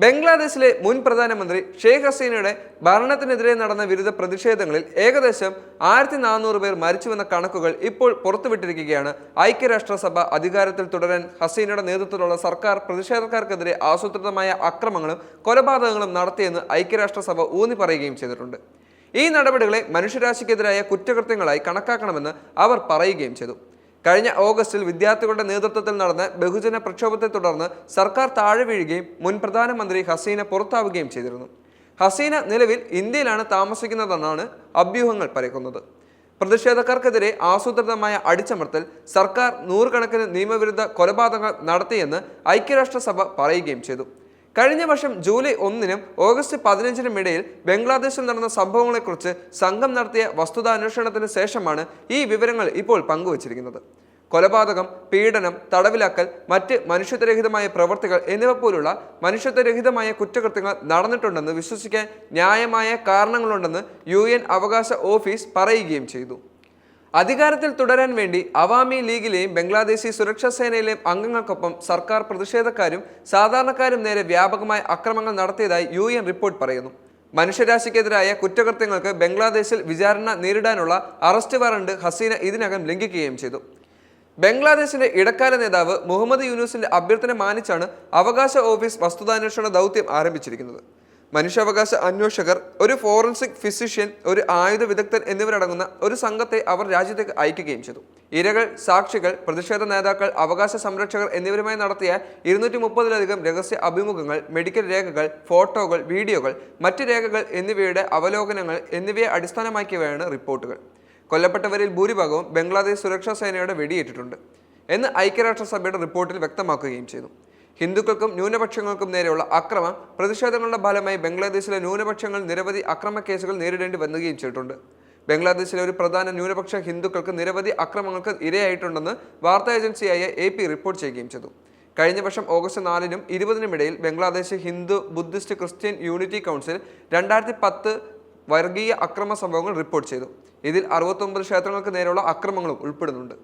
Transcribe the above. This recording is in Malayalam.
ബംഗ്ലാദേശിലെ മുൻ പ്രധാനമന്ത്രി ഷെയ്ഖ് ഹസീനയുടെ ഭരണത്തിനെതിരെ നടന്ന വിരുദ്ധ പ്രതിഷേധങ്ങളിൽ ഏകദേശം ആയിരത്തി നാനൂറ് പേർ മരിച്ചുവെന്ന കണക്കുകൾ ഇപ്പോൾ പുറത്തുവിട്ടിരിക്കുകയാണ്. ഐക്യരാഷ്ട്രസഭ അധികാരത്തിൽ തുടരാൻ ഹസീനയുടെ നേതൃത്വത്തിലുള്ള സർക്കാർ പ്രതിഷേധക്കാർക്കെതിരെ ആസൂത്രിതമായ അക്രമങ്ങളും കൊലപാതകങ്ങളും നടത്തിയെന്ന് ഐക്യരാഷ്ട്രസഭ ഊന്നി പറയുകയും ചെയ്തിട്ടുണ്ട്. ഈ നടപടികളെ മനുഷ്യരാശിക്കെതിരായ കുറ്റകൃത്യങ്ങളായി കണക്കാക്കണമെന്ന് അവർ പറയുകയും ചെയ്തു. കഴിഞ്ഞ ഓഗസ്റ്റിൽ വിദ്യാർത്ഥികളുടെ നേതൃത്വത്തിൽ നടന്ന ബഹുജന പ്രക്ഷോഭത്തെ തുടർന്ന് സർക്കാർ താഴെ വീഴുകയും മുൻ പ്രധാനമന്ത്രി ഹസീന പുറത്താവുകയും ചെയ്തിരുന്നു. ഹസീന നിലവിൽ ഇന്ത്യയിലാണ് താമസിക്കുന്നതെന്നാണ് അഭ്യൂഹങ്ങൾ പരക്കുന്നത്. പ്രതിഷേധക്കാർക്കെതിരെ ആസൂത്രിതമായ അടിച്ചമർത്തൽ സർക്കാർ നൂറുകണക്കിന് നിയമവിരുദ്ധ കൊലപാതകങ്ങൾ നടത്തിയെന്ന് ഐക്യരാഷ്ട്രസഭ പറയുകയും ചെയ്തു. കഴിഞ്ഞ വർഷം ജൂലൈ ഒന്നിനും ഓഗസ്റ്റ് പതിനഞ്ചിനും ഇടയിൽ ബംഗ്ലാദേശിൽ നടന്ന സംഭവങ്ങളെക്കുറിച്ച് സംഘം നടത്തിയ വസ്തുതാന്വേഷണത്തിന് ശേഷമാണ് ഈ വിവരങ്ങൾ ഇപ്പോൾ പങ്കുവച്ചിരിക്കുന്നത്. കൊലപാതകം പീഡനം തടവിലാക്കൽ മറ്റ് മനുഷ്യത്വരഹിതമായ പ്രവർത്തികൾ എന്നിവ പോലുള്ള മനുഷ്യത്വരഹിതമായ കുറ്റകൃത്യങ്ങൾ നടന്നിട്ടുണ്ടെന്ന് വിശ്വസിക്കാൻ ന്യായമായ കാരണങ്ങളുണ്ടെന്ന് യു അവകാശ ഓഫീസ് പറയുകയും ചെയ്തു. അധികാരത്തിൽ തുടരാൻ വേണ്ടി അവാമി ലീഗിലെയും ബംഗ്ലാദേശി സുരക്ഷാ സേനയിലെയും അംഗങ്ങൾക്കൊപ്പം സർക്കാർ പ്രതിഷേധക്കാരും സാധാരണക്കാരും നേരെ വ്യാപകമായ അക്രമങ്ങൾ നടത്തിയതായി യു എൻ റിപ്പോർട്ട് പറയുന്നു. മനുഷ്യരാശിക്കെതിരായ കുറ്റകൃത്യങ്ങൾക്ക് ബംഗ്ലാദേശിൽ വിചാരണ നേരിടാനുള്ള അറസ്റ്റ് വാറണ്ട് ഹസീന ഇതിനകം ലംഘിക്കുകയും ചെയ്തു. ബംഗ്ലാദേശിന്റെ ഇടക്കാല നേതാവ് മുഹമ്മദ് യൂനുസിന്റെ അഭ്യർത്ഥന മാനിച്ചാണ് അവകാശ ഓഫീസ് വസ്തുതാന്വേഷണ ദൗത്യം ആരംഭിച്ചിരിക്കുന്നത്. മനുഷ്യാവകാശ അന്വേഷകർ ഒരു ഫോറൻസിക് ഫിസിഷ്യൻ ഒരു ആയുധ വിദഗ്ധൻ എന്നിവരടങ്ങുന്ന ഒരു സംഘത്തെ അവർ രാജ്യത്തേക്ക് അയക്കുകയും ചെയ്തു. ഇരകൾ സാക്ഷികൾ പ്രതിഷേധ നേതാക്കൾ അവകാശ സംരക്ഷകർ എന്നിവരുമായി നടത്തിയ ഇരുന്നൂറ്റി മുപ്പതിലധികം രഹസ്യ അഭിമുഖങ്ങൾ മെഡിക്കൽ രേഖകൾ ഫോട്ടോകൾ വീഡിയോകൾ മറ്റ് രേഖകൾ എന്നിവയുടെ അവലോകനങ്ങൾ എന്നിവയെ അടിസ്ഥാനമാക്കിയവയാണ് റിപ്പോർട്ടുകൾ. കൊല്ലപ്പെട്ടവരിൽ ഭൂരിഭാഗവും ബംഗ്ലാദേശ് സുരക്ഷാ സേനയുടെ വെടിയേറ്റിട്ടുണ്ട് എന്ന് ഐക്യരാഷ്ട്രസഭയുടെ റിപ്പോർട്ടിൽ വ്യക്തമാക്കുകയും ചെയ്തു. ഹിന്ദുക്കൾക്കും ന്യൂനപക്ഷങ്ങൾക്കും നേരെയുള്ള അക്രമം പ്രതിഷേധങ്ങളുടെ ഫലമായി ബംഗ്ലാദേശിലെ ന്യൂനപക്ഷങ്ങൾ നിരവധി അക്രമ കേസുകൾ നേരിടേണ്ടി വന്നുകയും ചെയ്തിട്ടുണ്ട്. ബംഗ്ലാദേശിലെ ഒരു പ്രധാന ന്യൂനപക്ഷ ഹിന്ദുക്കൾക്ക് നിരവധി അക്രമങ്ങൾക്ക് ഇരയായിട്ടുണ്ടെന്ന് വാർത്താ ഏജൻസിയായ എ പി റിപ്പോർട്ട് ചെയ്യുകയും ചെയ്തു. കഴിഞ്ഞ വർഷം ഓഗസ്റ്റ് നാലിനും ഇരുപതിനും ഇടയിൽ Bangladesh Hindu Buddhist Christian unity council രണ്ടായിരത്തി പത്ത് വർഗീയ അക്രമ സംഭവങ്ങൾ റിപ്പോർട്ട് ചെയ്തു. ഇതിൽ അറുപത്തൊമ്പത് ക്ഷേത്രങ്ങൾക്ക് നേരെയുള്ള അക്രമങ്ങളും ഉൾപ്പെടുന്നുണ്ട്.